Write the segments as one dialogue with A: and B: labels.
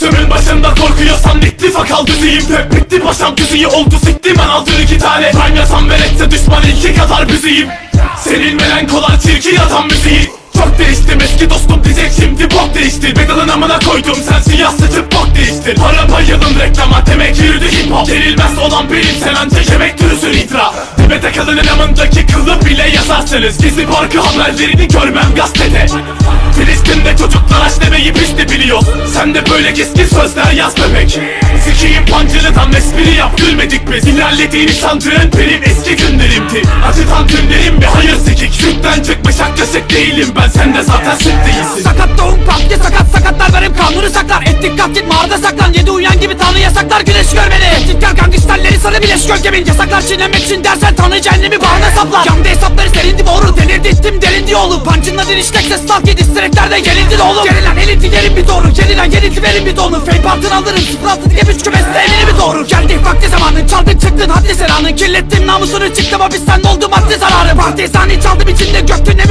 A: Görsümün başında korkuyorsan ittifak al düzeyim. Hep bitti paşam düzeyi oldu siktim ben aldın iki tane. Ben yasam veretse düşman iki kadar büzeyim Senin melankolar çirkin atan müziği. Çok değiştim eski dostum diyecek şimdi bok değişti. Pedalın amına koydum sen siyah saçıp bok değiştir Para bayılın reklama Denilmez olan benim sen anca yemek türüsün itra Tepede kadının amındaki kılı bile yazarsınız Gizli parkı haberlerini görmem gazetede. Filistin'de çocuklar aç demeyi biz de biliyoruz. Sen de böyle keskin sözler yaz bebek. Sikiyim pancılıdan espri yap gülmedik biz. İlerlediğini sandığın benim eski günlerimdi. Acıtan günlerim bir hayır sikik. Sütten çıkmış yaklaşık değilim ben sen de zaten süt değilsin.
B: Sakat doğum kalktı sakat kanunu saklar Ettik kalk mağarada saklan. Yedi uyan gibi tanrı yasaklar güneş görmeli Tehditkar gangsterleri sana bileş gölgemin Yasaklar çiğnemek için dersen tanrı cehennemi bağrına saplar. Yandı hesapları serindi boğru delirdi ittim delindi oğlum. Pancınla diriştek ses staff yedi direklerde gelindi de oğlum. Gerilen elinti yerin bir doğru Gerilen yenilti verin bir donu. Fake partın alırım 06 diye üç kümeste elini bir doğru. Geldi vakti zamanın çaldın çıktın haddi seranın Kirlettim namusunu çıktım hapisten oldu maddi zararı. Partizani çaldım içinde göktün parti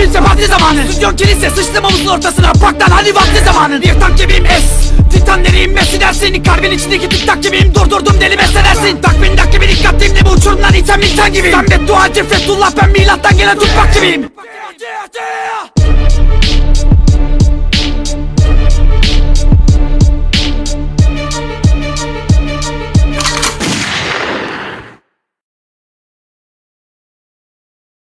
B: zamanı. Stüdyon kilise sıçtım omuzun ortasına. Bak hadi vakti zamanı? Bir tank gibiyim es. Titan nereyim Messi dersin? Kalbin içindeki tik tak gibiyim Durdurdum deli mesellersin Takvim dak gibi dikkatliyim ne bu? Uçurumdan iten insan gibiyim Sen bedduacı Fethullah ben milattan gelen tutmak gibiyim